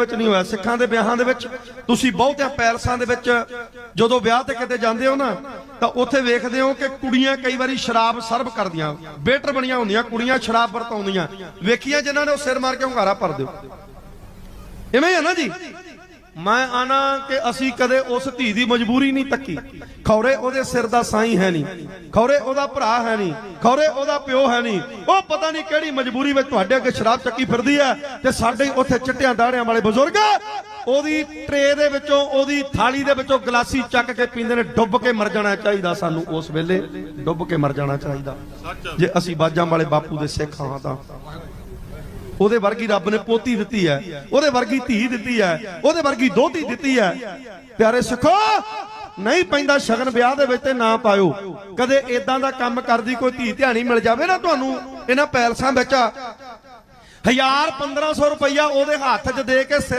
ਵਿੱਚ ਨਹੀਂ ਹੋਇਆ, ਸਿੱਖਾਂ ਦੇ ਵਿਆਹਾਂ ਦੇ ਵਿੱਚ। ਤੁਸੀਂ ਬਹੁਤਿਆਂ ਪੈਲਸਾਂ ਦੇ ਵਿੱਚ ਜਦੋਂ ਵਿਆਹ ਤੇ ਕਿਤੇ ਜਾਂਦੇ ਹੋ ਨਾ, ਤਾਂ ਉੱਥੇ ਵੇਖਦੇ ਹੋ ਕਿ ਕੁੜੀਆਂ ਕਈ ਵਾਰੀ ਸ਼ਰਾਬ ਸਰਵ ਕਰਦੀਆਂ। ਵੇਟਰ ਬਣੀਆਂ ਹੁੰਦੀਆਂ, ਕੁੜੀਆਂ ਸ਼ਰਾਬ ਵਰਤਾਉਂਦੀਆਂ। ਵੇਖੀਆਂ ਜਿਨ੍ਹਾਂ ਨੇ ਉਹ ਸਿਰ ਮਾਰ ਕੇ ਹੁੰਗਾਰਾ ਭਰ ਦਿਓ। ਇਵੇਂ ਹੀ ਆ ਨਾ ਜੀ? ਮੈਂ ਆਣਾ ਕਿ ਅਸੀਂ ਕਦੇ ਉਸ ਧੀ ਦੀ ਮਜਬੂਰੀ ਨਹੀਂ ਤੱਕੀ। ਖੌਰੇ ਉਹਦੇ ਸਿਰ ਦਾ ਸਾਈ ਹੈ ਨਹੀਂ। ਖੌਰੇ ਉਹਦਾ ਭਰਾ ਹੈ ਨਹੀਂ। ਖੌਰੇ ਉਹਦਾ ਪਿਓ ਹੈ ਨਹੀਂ। ਉਹ ਪਤਾ ਨਹੀਂ ਕਿਹੜੀ ਮਜਬੂਰੀ ਵਿੱਚ ਤੁਹਾਡੇ ਅੱਗੇ ਸ਼ਰਾਬ ਚੱਕੀ ਫਿਰਦੀ ਹੈ ਤੇ ਸਾਡੇ ਉੱਥੇ ਚਿੱਟਿਆਂ ਦਾੜਿਆਂ ਵਾਲੇ ਬਜ਼ੁਰਗ ਉਹਦੀ ਟਰੇ ਦੇ ਵਿੱਚੋਂ, ਉਹਦੀ ਥਾਲੀ ਦੇ ਵਿੱਚੋਂ ਗਲਾਸੀ ਚੱਕ ਕੇ ਪੀਂਦੇ ਨੇ, ਡੁੱਬ ਕੇ ਮਰ ਜਾਣਾ ਚਾਹੀਦਾ ਸਾਨੂੰ ਉਸ ਵੇਲੇ। ਡੁੱਬ ਕੇ ਮਰ ਜਾਣਾ ਚਾਹੀਦਾ। ਜੇ ਅਸੀਂ ਬਾਜਾਂ ਵਾਲੇ ਬਾਪੂ ਦੇ ਸਿੱਖ ਹਾਂ ਤਾਂ। ਉਹਦੇ ਵਰਗੀ ਰੱਬ ਨੇ ਪੋਤੀ ਦਿੱਤੀ ਹੈ, ਉਹਦੇ ਵਰਗੀ ਧੀ ਦਿੱਤੀ ਹੈ, ਉਹਦੇ ਵਰਗੀ ਦੋਤੀ ਦਿੱਤੀ ਹੈ। ਪਿਆਰੇ ਸਿੱਖੋ, ਨਹੀਂ ਪੈਂਦਾ ਸ਼ਗਨ ਵਿਆਹ ਦੇ ਵਿੱਚ ਤੇ ਨਾ ਪਾਇਓ। ਕਦੇ ਇਦਾਂ ਦਾ ਕੰਮ ਕਰਦੀ ਕੋਈ ਧੀ ਧਿਆਣੀ ਮਿਲ ਜਾਵੇ ਨਾ ਤੁਹਾਨੂੰ, ਇਹਨਾਂ ਪੈਲਸਾਂ ਵਿੱਚ। 1000 1500 ਰੁਪਈਆ ਉਹਦੇ ਹੱਥ 'ਚ ਦੇ ਕੇ